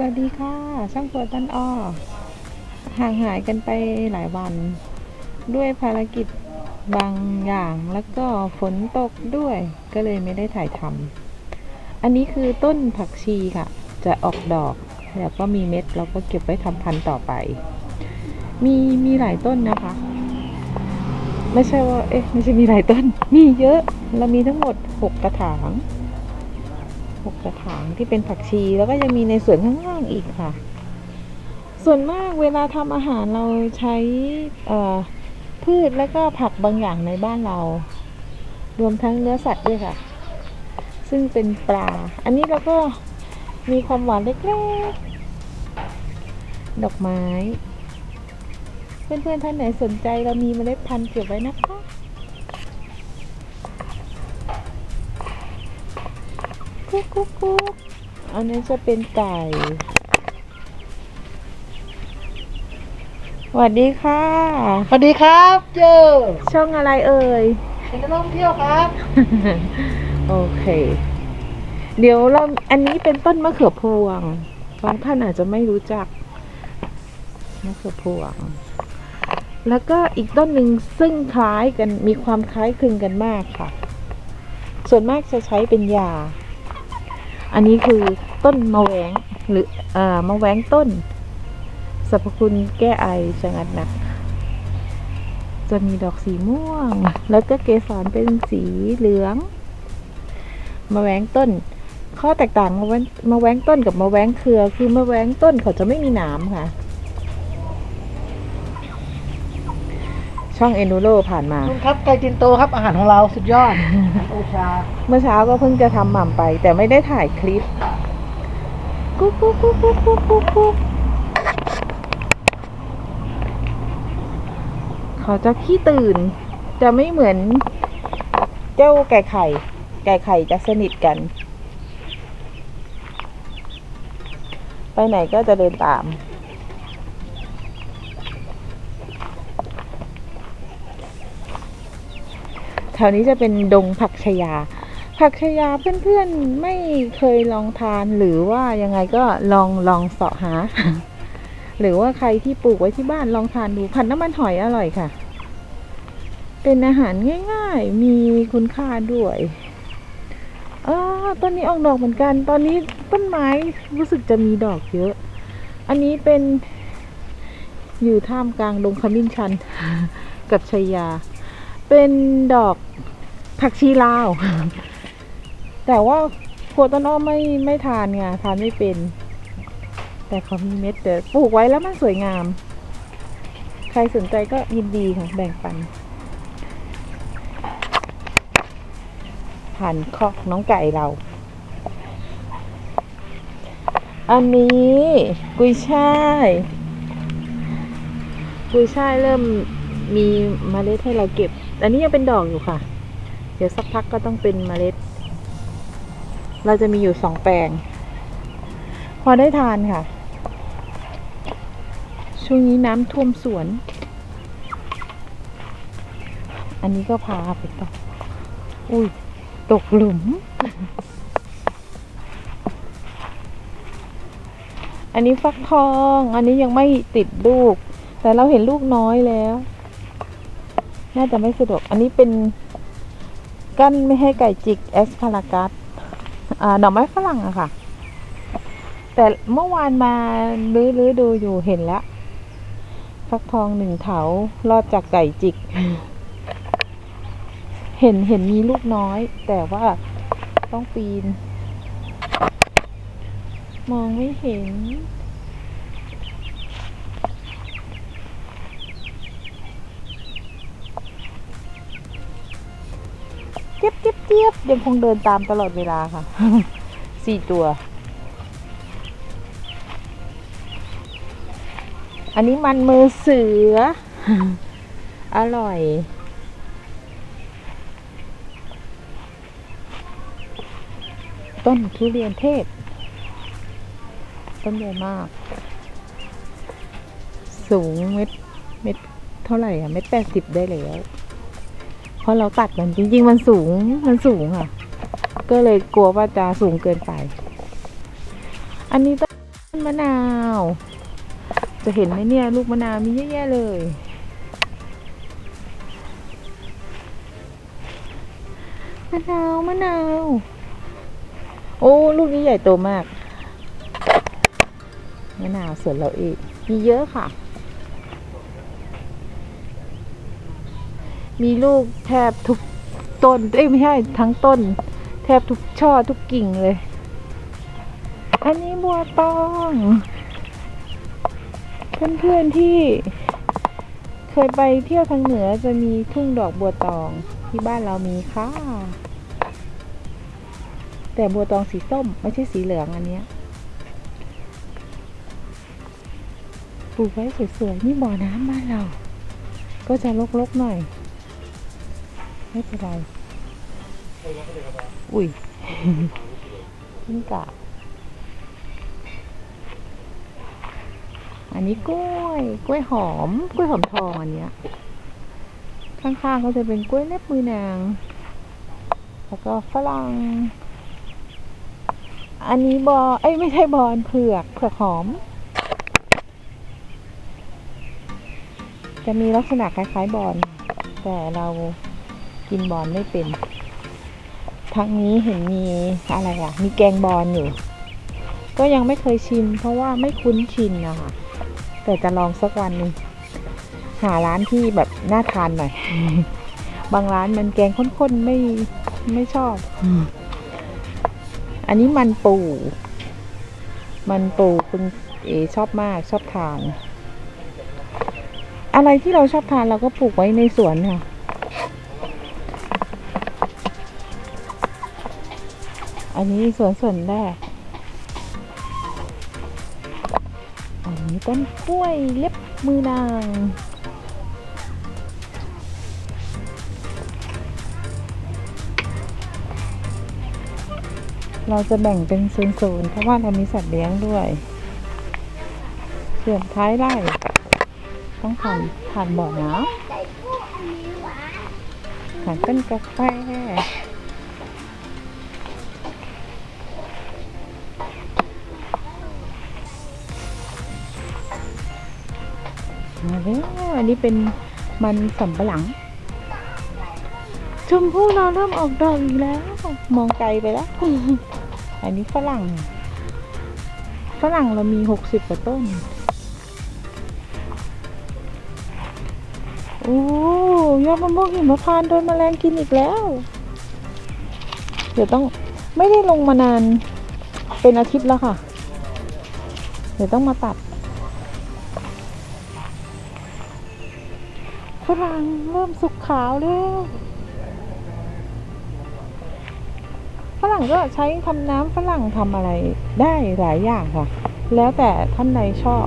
สวัสดีค่ะ ช่างเฟิร์ตันอ้อ ห่างหายกันไปหลายวัน ด้วยภารกิจบางอย่างแล้วก็ฝนตกด้วยก็เลยไม่ได้ถ่ายทำอันนี้คือต้นผักชีค่ะ จะออกดอก แล้วก็มีเม็ดเราก็เก็บไว้ทำพันธุ์ต่อไป มีมีหลายต้นนะคะ ไม่ใช่ว่า เอ๊ะ ไม่ใช่มีหลายต้น มีเยอะ เรามีทั้งหมดหกกระถาง หกกระถางที่เป็นผักชีแล้วก็ยังมีในส่วนข้างล่างอีกค่ะ ส่วนมากเวลาทำอาหารเราใช้พืชและก็ผักบางอย่างในบ้านเรา รวมทั้งเนื้อสัตว์ด้วยค่ะ ซึ่งเป็นปลา อันนี้เราก็มีความหวานเล็กๆ ดอกไม้ เพื่อนๆท่านไหนสนใจเรามีเมล็ดพันธุ์เก็บไว้นะคะ กุ๊กกุ๊กกุ๊กอันนี้จะเป็นไก่สวัสดีค่ะ สวัสดีครับเจอช่องอะไรเอ่ยเป็นนักท่องเที่ยวครับ โอเค เดี๋ยวเราอันนี้เป็นต้นมะเขือพวงบางท่านอาจจะไม่รู้จักมะเขือพวง แล้วก็อีกต้นหนึ่งซึ่งคล้ายกันมีความคล้ายคลึงกันมากค่ะ ส่วนมากจะใช้เป็นยา อันนี้คือต้นมะแวงหรือเอ่อมะแวงต้นสรรพคุณแก้ไอชะงัดหนัก จะมีดอกสีม่วง แล้วก็เกสรเป็นสีเหลืองมะแวงต้น ข้อแตกต่างมะแวงมะแวงต้นกับมะแวงเครือ คือมะแวงต้นเขาจะไม่มีหนามค่ะ ช่องเอนูโรผ่านมาคุณครับไก่จินโตครับอาหารของเราสุดยอดโอชาเมื่อเช้าก็เพิ่งจะทำหม่ำไป แต่ไม่ได้ถ่ายคลิปกุ๊กกุ๊กกุ๊กกุ๊กกุ๊กกุ๊กกุ๊กเขาจะขี้ตื่น จะไม่เหมือน เจ้าไก่ไข่ ไก่ไข่จะสนิทกัน ไปไหนก็จะเดินตาม แถวนี้จะเป็นดงผักชยา ผักชยาเพื่อนๆไม่เคยลองทานหรือว่ายังไงก็ลองลองเสาะหา หรือว่าใครที่ปลูกไว้ที่บ้านลองทานดูผัดน้ำมันหอยอร่อยค่ะ เป็นอาหารง่าย ๆ มีคุณค่าด้วยอ่าต้นนี้ออกดอกเหมือนกัน ตอนนี้ต้นไม้รู้สึกจะมีดอกเยอะ อันนี้เป็นอยู่ท่ามกลางดงขมิ้นชันกับชายา เป็นดอกผักชีลาว แต่ว่าครัวต้นอ้อไม่ไม่ทานไงทานไม่เป็น แต่เขามีเม็ดเดี๋ยวปลูกไว้แล้วมันสวยงาม ใครสนใจก็ยินดีค่ะแบ่งปัน ผ่านคอกน้องไก่เรา อันนี้กุยช่ายกุยช่ายเริ่มมีเมล็ดให้เราเก็บ อันนี้ยังเป็นดอกอยู่ค่ะ เดี๋ยวสักพักก็ต้องเป็นเมล็ด เราจะมีอยู่สองแปลง พอได้ทานค่ะ ช่วงนี้น้ำท่วมสวน อันนี้ก็พาไปต่อ อุ้ย ตกหลุม อันนี้ฟักทอง อันนี้ยังไม่ติดลูก แต่เราเห็นลูกน้อยแล้ว น่าจะไม่สะดวก อันนี้เป็นกั้นไม่ให้ไก่จิก แอสพารากัสอ่อไม้ฝรั่งอะค่ะ แต่เมื่อวานมาลื้อลื้อดูอยู่เห็นแล้ว ฟักทองหนึ่งเถารอดจากไก่จิก เห็นเห็นมีลูกน้อย แต่ว่าต้องปีน มองไม่เห็น จี๊ยบยังคงเดินตามตลอดเวลาค่ะสี่ตัว อันนี้มันมือเสือ อร่อยต้นทุเรียนเทศ ต้นใหญ่มาก สูงเม็ดเม็ดเท่าไหร่อะเม็ดแปดสิบได้แล้ว ราะเราตัดมันจริง ๆ มันสูงมันสูงค่ะ ก็เลยกลัวว่าจะสูงเกินไป อันนี้ต้นมะนาว จะเห็นไหมเนี่ย ลูกมะนาวมีเยอะแยะเลย มะนาวมะนาว โอ้ลูกนี้ใหญ่โตมาก มะนาวสวนเราเองมีเยอะค่ะ มีลูกแทบทุกต้น เอ้ยไม่ใช่ทั้งต้น แทบทุกช่อทุกกิ่งเลย อันนี้บัวตองเพื่อนๆที่เคยไปเที่ยวทางเหนือจะมีทุ่งดอกบัวตองที่บ้านเรามีค่ะ แต่บัวตองสีส้มไม่ใช่สีเหลืองอันเนี้ยปลูกไว้สวยๆนี่บ่อน้ำบ้านเรา ก็จะรกๆหน่อย ไม่เป็นไร อุ้ยขึ้นกาบอันนี้กล้วย กล้วยหอม กล้วยหอมทองอันเนี้ย ข้างๆก็จะเป็นกล้วยเล็บมือนาง แล้วก็ฝรั่ง อันนี้บอ เอ้ยไม่ใช่บอนเผือก เผือกหอม จะมีลักษณะคล้ายๆบอน แต่เรา กินบอนไม่เป็นทั้งนี้เห็นมีอะไรอะ มีแกงบอนอยู่ ก็ยังไม่เคยชิม เพราะว่าไม่คุ้นชินนะคะแต่จะลองสักวันหนึ่งหาร้านที่แบบน่าทานหน่อย บางร้านมันแกงข้นๆไม่ไม่ชอบ อันนี้มันปู มันปูคุณเอชอบมากชอบทาน อะไรที่เราชอบทานเราก็ปลูกไว้ในสวนค่ะ อันนี้สวนส่วนแรก อันนี้ต้นกล้วยเล็บมือนาง เราจะแบ่งเป็นโซนๆเพราะว่าเรามีสัตว์เลี้ยงด้วยส่วนท้ายไร่ต้องผ่านผ่านบ่อน้ำผ่านต้นกาแฟ มาแล้วอันนี้เป็นมันสำปะหลัง ชมพู่เราเริ่มออกดอกอีกแล้ว มองไกลไปแล้ว อันนี้ฝรั่ง ฝรั่งเรามีหกสิบกว่าต้น โอ้ยอดมะม่วงหิมพานต์โดนแมลงกินอีกแล้ว เดี๋ยวต้องไม่ได้ลงมานานเป็นอาทิตย์แล้วค่ะ เดี๋ยวต้องมาตัด ฝรั่งเริ่มสุกขาวแล้วฝรั่งก็ใช้ทำน้ำฝรั่งทำอะไรได้หลายอย่างค่ะ แล้วแต่ท่านใดชอบ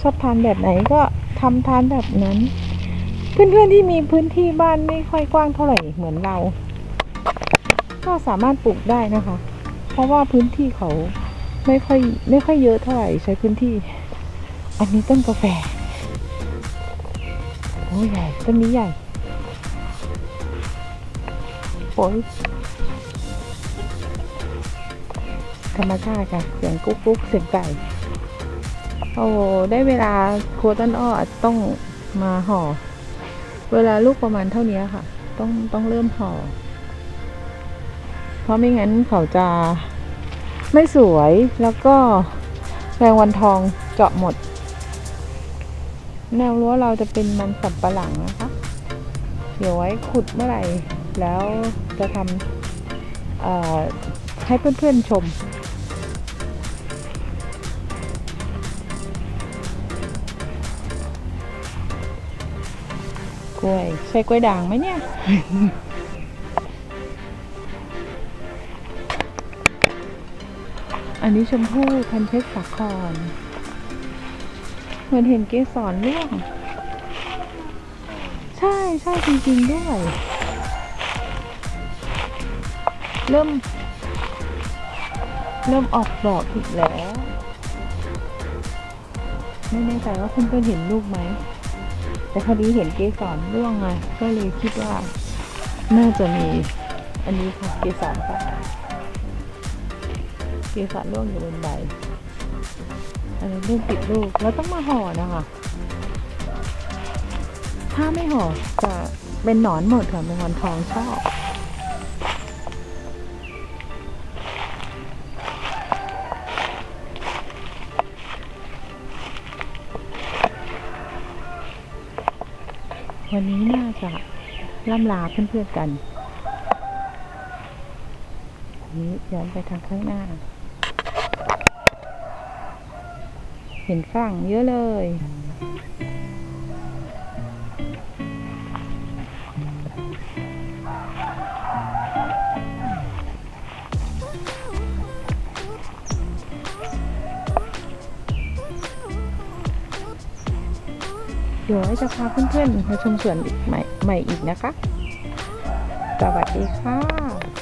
ชอบทานแบบไหนก็ทำทานแบบนั้น เพื่อนๆที่มีพื้นที่บ้านไม่ค่อยกว้างเท่าไหร่เหมือนเรา ก็สามารถปลูกได้นะคะ เพราะว่าพื้นที่เขาไม่ค่อยไม่ค่อยเยอะเท่าไหร่ใช้พื้นที่ อันนี้ต้นกาแฟ โอ้ใหญ่ต้นนี้ใหญ่โอ้ยธรรมชาติค่ะเสียงกุ๊กกุ๊กเสียงไก่ โอ้ได้เวลาครัวต้นอ้อต้องมาห่อ เวลาลูกประมาณเท่านี้ค่ะ ต้องต้องเริ่มห่อ เพราะไม่งั้นเขาจะไม่สวยแล้วก็แรงวันทองเจาะหมด แนวรั้วเราจะเป็นมันสับปะหลังนะคะ เดี๋ยวไว้ขุดเมื่อไหร่ แล้วจะทำให้เพื่อนๆชมกล้วยใช่กล้วยด่างไหมเนี่ย อันนี้ชมพู่พันเพชรสาคร เหมือนเห็นเกสรร่วง ใช่ใช่จริงๆด้วย เริ่ม เริ่มออกดอกอีกแล้ว ไม่แน่ใจว่าเพื่อนๆเห็นลูกไหม แต่พอดีเห็นเกสรร่วงไงก็เลยคิดว่า น่าจะมี อันนี้ค่ะเกสรค่ะเกสรร่วงอยู่บนใบ อันนี้ลูกติดลูกแล้วต้องมาห่อนะคะ ถ้าไม่ห่อจะเป็นหนอนหมดค่ะแมงวันทองชอบวันนี้น่าจะล่ำลาเพื่อนๆกัน นี้ย้อนไปทางข้างหน้า เห็นฝรั่งเยอะเลยเดี๋ยวจะพาเพื่อนๆมาชมสวนใหม่ใหม่อีกนะคะ สวัสดีค่ะ